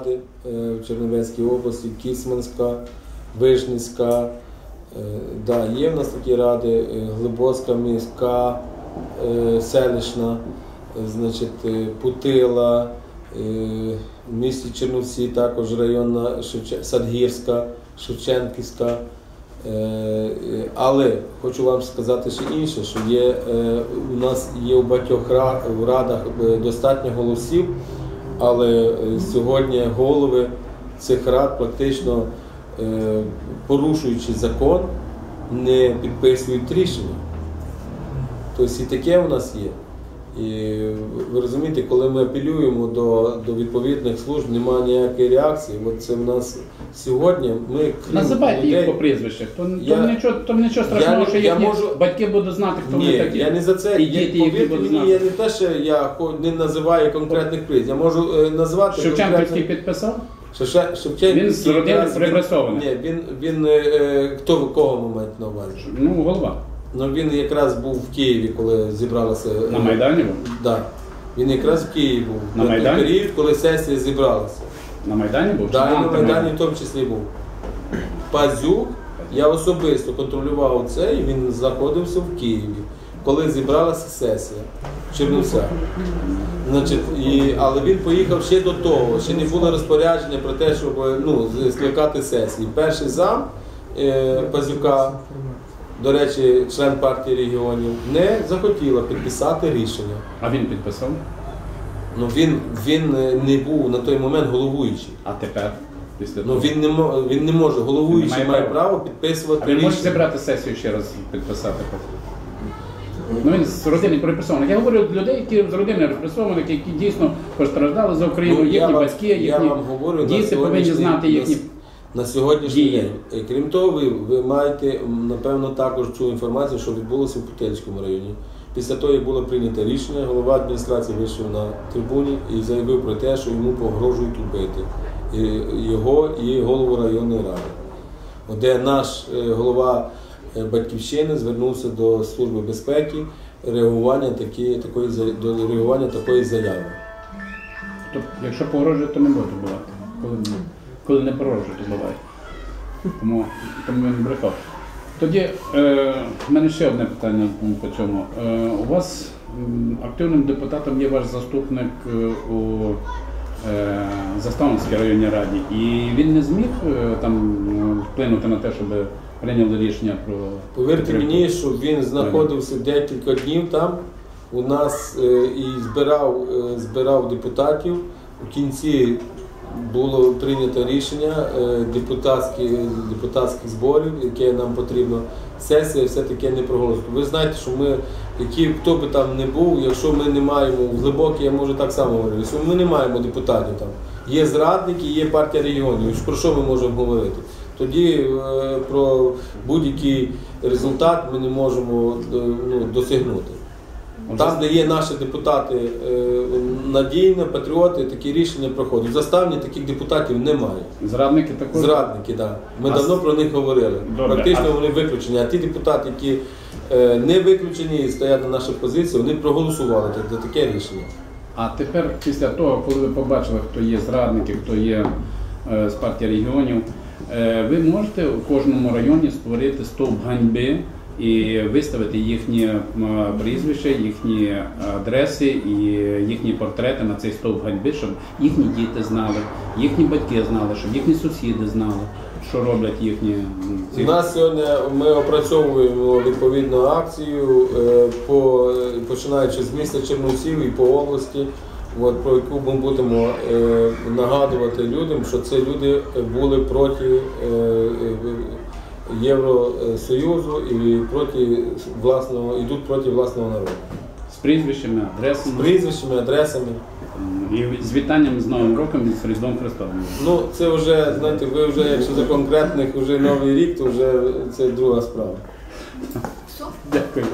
е, в Чернівецькій області, Кіцманська, Вишницька. Е, Да, є в нас такі ради, е, Глибоцька міська, селищна, значить, Путила, в місті Чернівці також районна Садгірська, Шевченківська. Але хочу вам сказати ще інше, що є, у нас є у багатьох радах достатньо голосів, але е, сьогодні голови цих рад практично е, порушуючи закон, не підписують рішення. Тобто і таке у нас є. І ви розумієте, коли ми апелюємо до, до відповідних служб, немає ніякої реакції. От це в нас сьогодні. Ми крім Називайте їх по прізвищах. То, Я- то, нічого, то нічого страшного, не- що я їхні можу- батьки будуть знати, хто Ні, вони такі. я не за це. І діти, які повірте будуть знати. я не те, що я не називаю конкретних приз. Я можу е, назвати Шевченківський конкретно- підписав? Шевче- Шевченківський Він з родини якраз. Ні, він, він е, е, хто кого маєте на увазі? Ну, голова. Ну він якраз був в Києві, коли зібралася. е, На Майдані був? Да. Він якраз в Києві був. На В той Майдані? період, коли сесія зібралася. На Майдані був? Да, і на Майдані в тому числі був. Пазюк, я особисто контролював це, і він знаходився в Києві, коли зібралася сесія в Чернівцях. Значить, і, але він поїхав ще до того, ще не було розпорядження про те, щоб ну, скликати сесії. Перший зам е, Пазюка, до речі, член партії регіонів, не захотіла підписати рішення. А він підписав? Ну, він, він е, не був на той момент головуючий. А тепер? Після Ну він не мо- він не може. Головуючий має права. право підписувати А він може рішення. зібрати сесію ще раз підписати? Ну він з родини репресованих. Я говорю людей, які з родини репресованих, які дійсно постраждали за Україну, Ну, я їхні вам- батьки, я їхні вам говорю, на діти повинні сьогоднішній- знати на їхні. с- на сьогоднішній дії. день. Е, Крім того, ви, ви маєте напевно також цю інформацію, що відбулося в Путильському районі. Після того, як було прийнято рішення, голова адміністрації вийшов на трибуні і заявив про те, що йому погрожують убити його і голову районної ради. Де наш е, голова е, батьківщини звернувся до Служби безпеки реагування такі, такої, до реагування такої заяви. Тобто, якщо погрожує, то не буде бувати. Коли, не погрожує, то буває. Тому, тому він брехав. Тоді е, в мене ще одне питання по цьому. Е, у вас активним депутатом є ваш заступник е, у е, Заставницькій районній раді, і він не зміг е, там е, вплинути на те, щоб прийняли рішення про Повірте підтримку? мені, що він знаходився декілька днів там у нас е, і збирав, е, збирав депутатів. У кінці було прийнято рішення е, депутатських, депутатських зборів, яке нам потрібно. Сесія все-таки не проголосує. Ви знаєте, що ми, які, хто би там не був, якщо ми не маємо глибокі, я можу так само говорити, якщо ми не маємо депутатів там. Є зрадники, є партія регіонів. Про що ми можемо говорити? Тоді е, про будь-який результат ми не можемо е, ну, досягнути. Там, де є наші депутати е, надійні, патріоти, такі рішення проходять. В заставні таких депутатів немає. Зрадники також. Зрадники, так. Да. Ми А давно с- про них говорили. Добре, Практично а- вони виключені. А ті депутати, які е, не виключені і стоять на нашій позиції, вони проголосували за таке рішення. А тепер, після того, коли ви побачили, хто є зрадники, хто є е, з партії регіонів, е, ви можете у кожному районі створити стовп ганьби і виставити їхні прізвища, їхні адреси і їхні портрети на цей стовп ганьби, щоб їхні діти знали, їхні батьки знали, щоб їхні сусіди знали, що роблять їхні м, У ці нас сьогодні ми опрацьовуємо відповідну акцію е, по починаючи з міста Чернівців і по області, от, про яку ми будемо е, нагадувати людям, що це люди були проти е, Євросоюзу і проти власного йдуть проти власного народу. з прізвищами, З прізвищами, адресами. і з вітанням з Новим роком і з Різдвом Христовим. Ну це вже знаєте, ви вже якщо за конкретних вже новий рік, то вже це друга справа. Дякую.